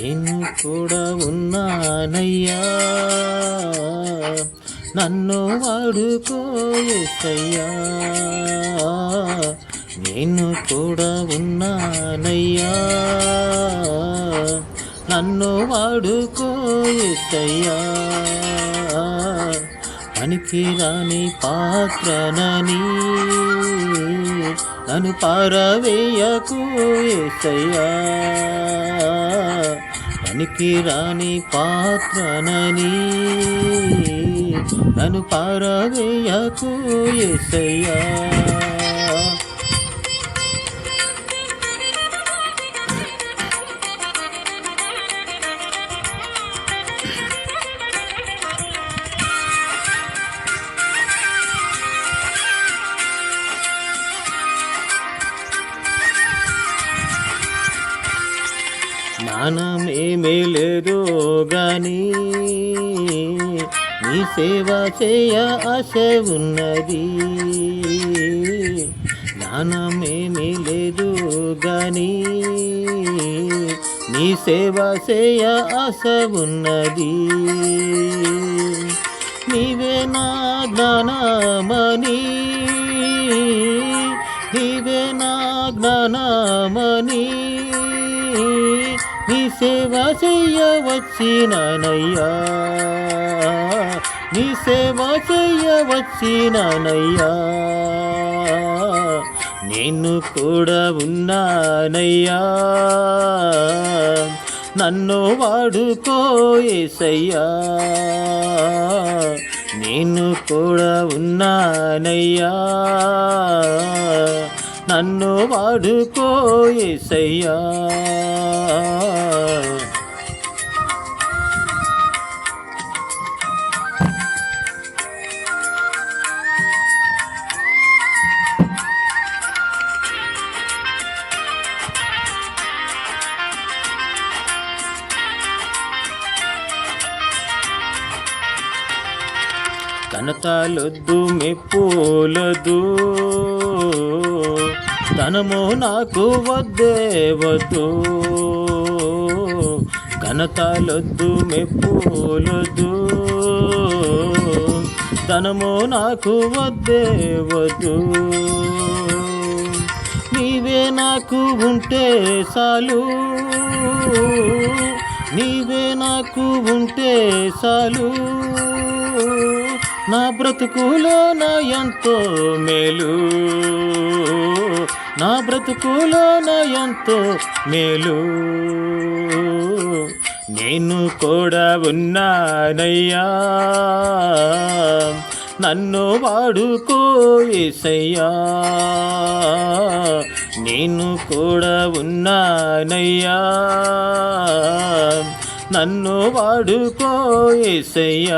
నేను కూడా ఉన్నానయ్యా. నన్ను వాడుకోయసయ్యా నేను కూడా ఉన్నానయ్యా. నన్ను వాడుకోయసయ్యా పనికిరాని పనికి పాత్రనని నన్ను పారవేయకు యేసయ్యా పనికి రాని పాత్రనని నన్ను పారవేయకు యేసయ్యా నీ సేవ చేయ ఆశ ఉన్నది. జ్ఞానమేమీ లేదు గాని నీ సేవ చేయ ఆశ ఉన్నది. నీవే నా జ్ఞానమణి నీవే నా జ్ఞానమని నీ సేవ చెయ్య వచ్చినయ్యా నీ సేవ చెయ్య వచ్చినయ్యా నేను కూడా ఉన్నానయ్యా. నన్ను వాడుకోయేసయ్యా నేను కూడా ఉన్నానయ్యా. నన్ను వాడుకో యేసయ్యా కనతాలొద్దు మెప్పులదు ధనము నాకు వద్దే వద్దు ఘనతలొద్దు మెప్పులొద్దు. ధనము నాకు వద్దే వద్దు నీవే నాకు ఉంటే చాలు. నీవే నాకు ఉంటే చాలు. నా బ్రతుకులో నా ఎంతో మేలు. నా బ్రతుకులో నా ఎంతో మేలు. నేను కూడా ఉన్నానయ్యా. నన్ను వాడుకోసయ్యా నేను కూడా ఉన్నానయ్యా. నన్ను వాడుకోయసయ్య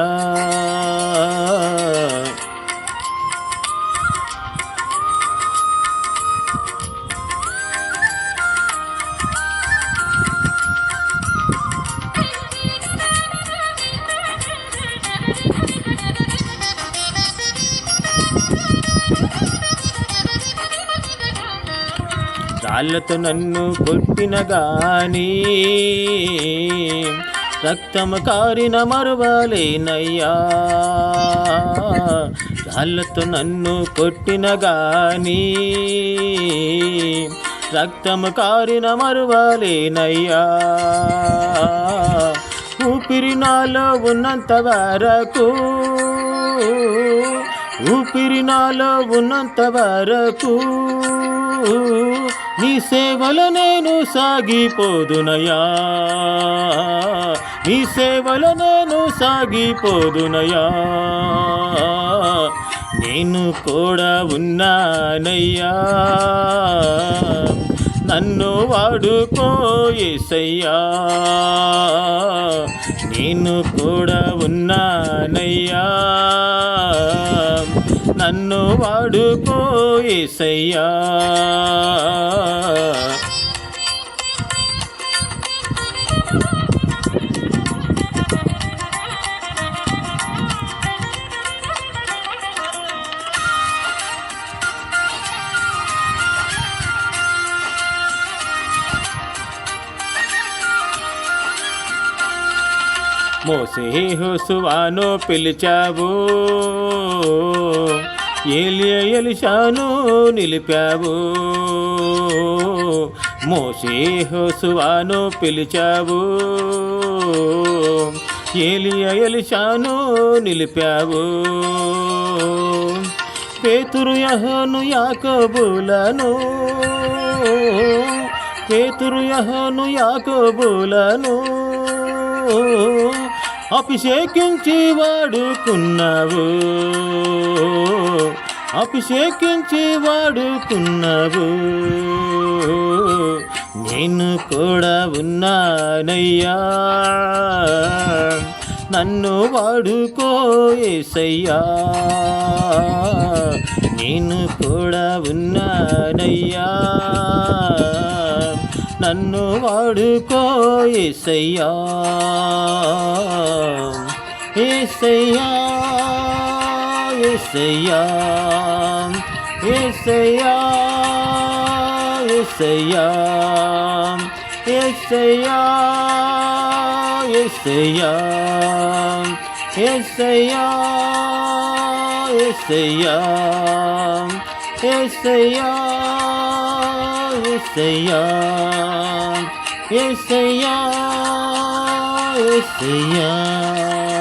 రాళ్ళతో నన్ను కొట్టిన గానీ రక్తము కారిన మరువలేనయ్యా. రాళ్ళతో నన్ను కొట్టిన గానీ రక్తము కారిన మరువలేనయ్యా. ఊపిరి నాలో ఉన్నంత వరకు ఊపిరి నాలో ఉన్నంత వరకు నీ సేవలో నేను సాగిపోదునయా నీ సేవలో నేను సాగిపోదునయా నేను కూడా ఉన్నానయ్యా. నన్ను వాడుకో ఏసయ్యా. నేను కూడా ఉన్నానయ్యా. నన్ను వాడుకో ఏసయ్యా. మోసే హోసువాను పిలిచావు. ఏలియ ఎలిషాను నిలిపావు. మోసే హోసువాను పిలిచావు. ఏలియ ఎలిషాను నిలిపావు. పేతురు యహను యాకబులను పేతురు యహను యాకబులను అభిషేకించి వాడుకున్నావు అభిషేకించి వాడుకున్నావు నేను కూడా ఉన్నానయ్యా. నన్ను వాడుకోయేసయ్యా నేను కూడా ఉన్నానయ్యా. నన్ను వాడుకో ఏసయ్యా ఏసయ్యా ఏసయ్యా ఏసయ్యా ఏసయ్యా ఏసయ్యా ఏసయ్యా ఏసయ్యా ఏసయ్యా ఏసయ్యా இசையா இசையா இசையா.